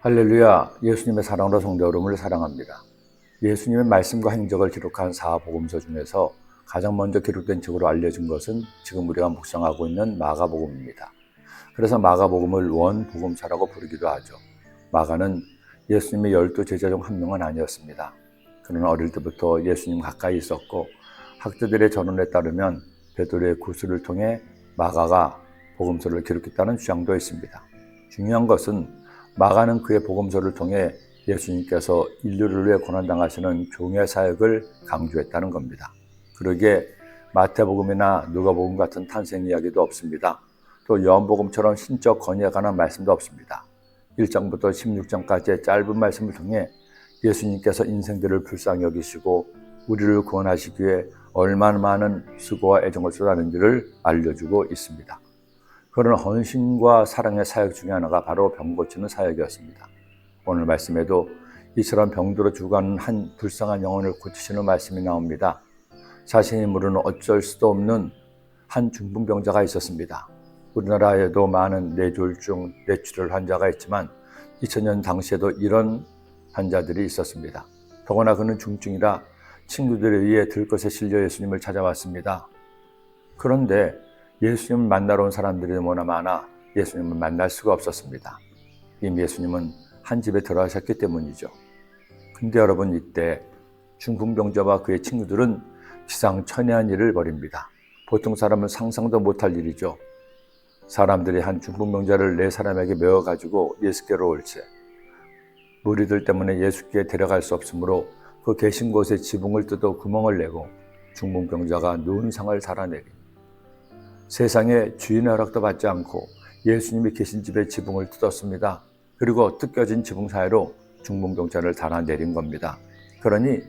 할렐루야, 예수님의 사랑으로 성도 여러분을 사랑합니다. 예수님의 말씀과 행적을 기록한 사복음서 중에서 가장 먼저 기록된 책으로 알려진 것은 지금 우리가 묵상하고 있는 마가복음입니다. 그래서 마가복음을 원복음서라고 부르기도 하죠. 마가는 예수님의 열두 제자 중 한 명은 아니었습니다. 그는 어릴 때부터 예수님 가까이 있었고 학자들의 전언에 따르면 베드로의 구슬을 통해 마가가 복음서를 기록했다는 주장도 있습니다. 중요한 것은 마가는 그의 복음서를 통해 예수님께서 인류를 위해 고난당하시는 종의 사역을 강조했다는 겁니다. 그러기에 마태복음이나 누가복음 같은 탄생 이야기도 없습니다. 또 요한복음처럼 신적 건의에 관한 말씀도 없습니다. 1장부터 16장까지의 짧은 말씀을 통해 예수님께서 인생들을 불쌍히 여기시고 우리를 구원하시기 위해 얼마나 많은 수고와 애정을 쏟아낸지를 알려주고 있습니다. 그런 헌신과 사랑의 사역 중에 하나가 바로 병 고치는 사역이었습니다. 오늘 말씀에도 이처럼 병들어 죽어가는 한 불쌍한 영혼을 고치시는 말씀이 나옵니다. 자신의 무르는 어쩔 수도 없는 한 중풍병자가 있었습니다. 우리나라에도 많은 뇌졸중, 뇌출혈 환자가 있지만 2000년 당시에도 이런 환자들이 있었습니다. 더구나 그는 중증이라 친구들에 의해 들것에 실려 예수님을 찾아왔습니다. 그런데 예수님을 만나러 온 사람들이 너무나 많아 예수님을 만날 수가 없었습니다. 이미 예수님은 한 집에 들어가셨기 때문이죠. 근데 여러분 이때 중풍병자와 그의 친구들은 기상천외한 일을 벌입니다. 보통 사람은 상상도 못할 일이죠. 사람들이 한 중풍병자를 네 사람에게 메워가지고 예수께로 올채 무리들 때문에 예수께 데려갈 수 없으므로 그 계신 곳에 지붕을 뜯어 구멍을 내고 중풍병자가 누운 상을 살아내리 세상에 주인의 허락도 받지 않고 예수님이 계신 집의 지붕을 뜯었습니다. 그리고 뜯겨진 지붕 사이로 중풍병자를 달아내린 겁니다. 그러니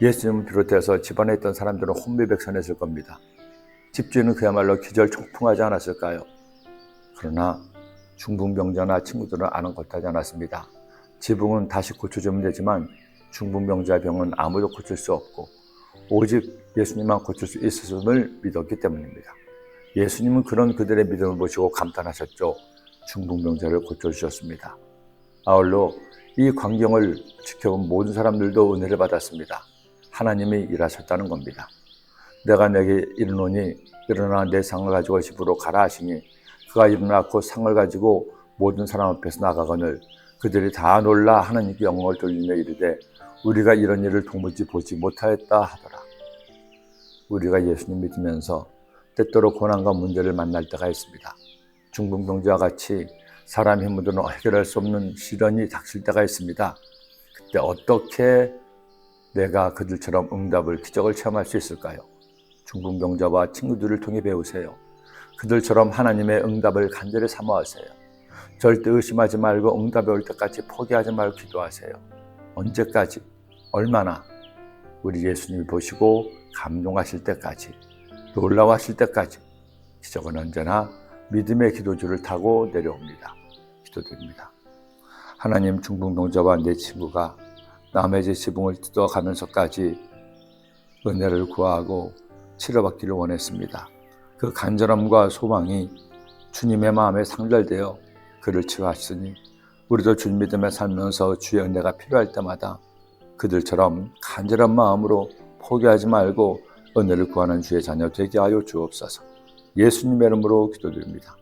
예수님을 비롯해서 집안에 있던 사람들은 혼비백산했을 겁니다. 집주인은 그야말로 기절총풍하지 않았을까요? 그러나 중풍병자나 친구들은 아는 것하지 않았습니다. 지붕은 다시 고쳐주면 되지만 중풍병자의 병은 아무도 고칠 수 없고 오직 예수님만 고칠 수 있음을 믿었기 때문입니다. 예수님은 그런 그들의 믿음을 보시고 감탄하셨죠. 중풍병자를 고쳐주셨습니다. 아울러 이 광경을 지켜본 모든 사람들도 은혜를 받았습니다. 하나님이 일하셨다는 겁니다. 내가 내게 이르노니 일어나 내 상을 가지고 집으로 가라 하시니 그가 일어나고 상을 가지고 모든 사람 앞에서 나가거늘 그들이 다 놀라 하나님께 영광을 돌리며 이르되 우리가 이런 일을 도무지 보지 못하였다 하더라. 우리가 예수님 믿으면서 때때로 고난과 문제를 만날 때가 있습니다. 중풍병자와 같이 사람 힘으로는 해결할 수 없는 시련이 닥칠 때가 있습니다. 그때 어떻게 내가 그들처럼 응답을 기적을 체험할 수 있을까요? 중풍병자와 친구들을 통해 배우세요. 그들처럼 하나님의 응답을 간절히 사모하세요. 절대 의심하지 말고 응답이 올 때까지 포기하지 말고 기도하세요. 언제까지? 얼마나? 우리 예수님이 보시고 감동하실 때까지, 놀라워하실 때까지 기적은 언제나 믿음의 기도줄을 타고 내려옵니다. 기도드립니다. 하나님 중풍병자와 내 친구가 남의 집 지붕을 뜯어가면서까지 은혜를 구하고 치료받기를 원했습니다. 그 간절함과 소망이 주님의 마음에 상달되어 그를 치유하시니 우리도 주님 믿음에 살면서 주의 은혜가 필요할 때마다 그들처럼 간절한 마음으로 포기하지 말고 은혜를 구하는 주의 자녀 되게 하여 주옵소서. 예수님의 이름으로 기도드립니다.